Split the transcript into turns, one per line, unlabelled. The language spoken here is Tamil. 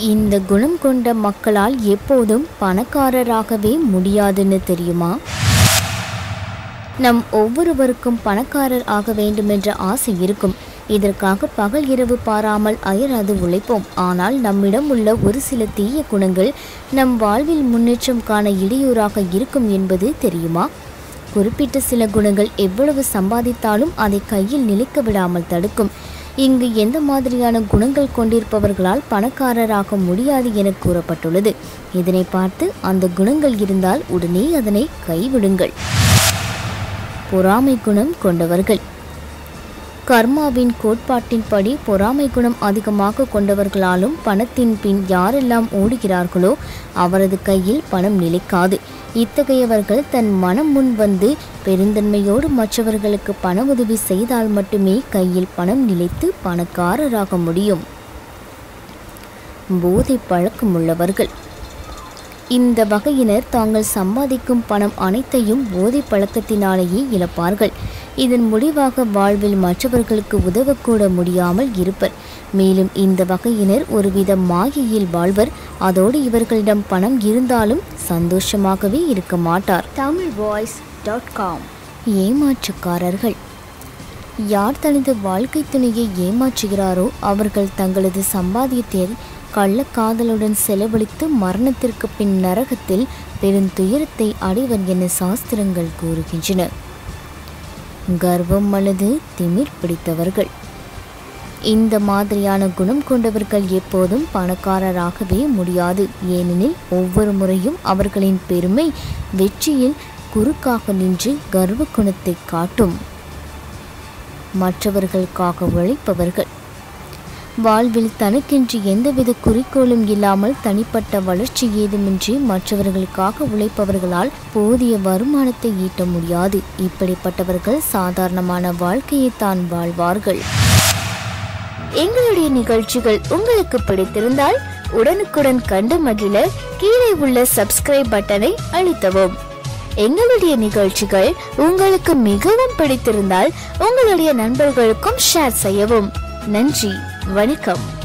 இந்த குணம் கொண்ட மக்களால் எப்போதும் பணக்காரராகவே முடியாதுன்னு தெரியுமா? நம் ஒவ்வொருவருக்கும் பணக்காரர் ஆக வேண்டுமென்ற ஆசை இருக்கும். இதற்காக பகல் இரவு பாராமல் அயராது உழைப்போம். ஆனால் நம்மிடம் உள்ள ஒரு சில தீய குணங்கள் நம் வாழ்வில் முன்னேற்றம் காண இடையூறாக இருக்கும் என்பது தெரியுமா? குறிப்பிட்ட சில குணங்கள் எவ்வளவு சம்பாதித்தாலும் அதை கையில் நிலைக்க விடாமல் தடுக்கும். இங்கு எந்த மாதிரியான குணங்கள் கொண்டிருப்பவர்களால் பணக்காரராக முடியாது என கூறப்பட்டுள்ளது. இதனை பார்த்து அந்த குணங்கள் இருந்தால் உடனே அதனை கைவிடுங்கள். பொறாமை குணம் கொண்டவர்கள். கர்மாவின் கோட்பாட்டின்படி பொறாமை குணம் அதிகமாக கொண்டவர்களாலும் பணத்தின் பின் யாரெல்லாம் ஓடுகிறார்களோ அவரது கையில் பணம் நிலைக்காது. இத்தகையவர்கள் தன் மனம் முன் வந்து பெருந்தன்மையோடு மற்றவர்களுக்கு பண உதவி செய்தால் மட்டுமே கையில் பணம் நிலைத்து பணக்காரராக முடியும். போதை பழக்கமுள்ளவர்கள். இந்த வகையினர் தாங்கள் சம்பாதிக்கும் பணம் அனைத்தையும் போதை பழக்கத்தினாலேயே இழப்பார்கள். இதன் முடிவாக வாழ்வில் மற்றவர்களுக்கு உதவக்கூட முடியாமல் இருப்பர். மேலும் இந்த வகையினர் ஒருவித மாயையில் வாழ்வர். அதோடு இவர்களிடம் பணம் இருந்தாலும் சந்தோஷமாகவே இருக்க மாட்டார். தமிழ் வாய்ஸ் டாட் காம் ஏமாற்றுக்காரர்கள். யார் தனது வாழ்க்கை துணையை ஏமாற்றுகிறாரோ அவர்கள் தங்களது சம்பாத்தியத்தை கள்ளக்காதலுடன் செலவழித்து மரணத்திற்கு பின் நரகத்தில் பெருந்துயரத்தை அடைவர் என சாஸ்திரங்கள் கூறுகின்றன. கர்வம் அல்லது திமிர் பிடித்தவர்கள். இந்த மாதிரியான குணம் கொண்டவர்கள் எப்போதும் பணக்காரராகவே முடியாது. ஏனெனில் ஒவ்வொரு முறையும் அவர்களின் பெருமை வெற்றியில் குறுக்காக நின்று கர்வ குணத்தை காட்டும். மற்றவர்களுக்காக உழைப்பவர்கள். வாழ்வில் தனக்கென்று எந்தவித குறிக்கோளும் இல்லாமல் தனிப்பட்ட வளர்ச்சி ஏதுமின்றி மற்றவர்களுக்காக உழைப்பவர்களால் போதிய வருமானத்தை ஈட்ட முடியாது. இப்படிப்பட்டவர்கள் சாதாரணமான வாழ்க்கையை தான் வாழ்வார்கள். எங்களுடைய நிகழ்ச்சிகள் உங்களுக்கு பிடித்திருந்தால் உடனுக்குடன் கண்டு மகிழ கீழே உள்ள சப்ஸ்கிரைப் பட்டனை அழுத்தவும். எங்களுடைய நிகழ்ச்சிகள் உங்களுக்கு மிகவும் பிடித்திருந்தால் உங்களுடைய நண்பர்களுக்கும் ஷேர் செய்யவும். நன்றி. வணக்கம்.